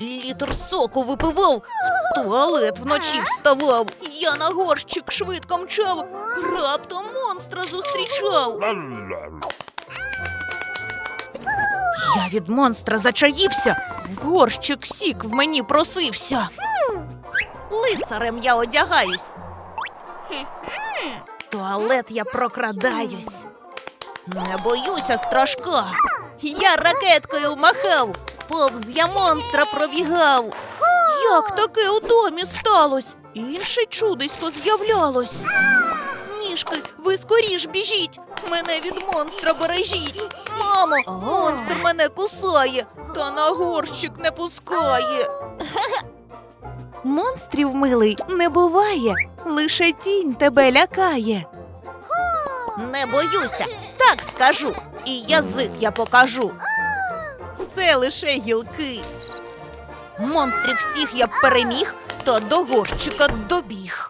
літр соку випивав, в туалет вночі вставав. Я на горщик швидко мчав, раптом монстра зустрічав. Я від монстра зачаївся, в горщик сік в мені просився. Лицарем я одягаюсь. В туалет я прокрадаюсь. Не боюся страшка. Я ракеткою махав, повз я монстра пробігав. Як таке у домі сталось? Інше чудисько з'являлось. Ніжки, ви скоріш біжіть, мене від монстра бережіть. Мамо, монстр мене кусає, та на горщик не пускає. Монстрів, милий, не буває, лише тінь тебе лякає. Не боюся, так скажу, і язик я покажу. Це лише гілки. Монстрів всіх я переміг, та до горщика добіг.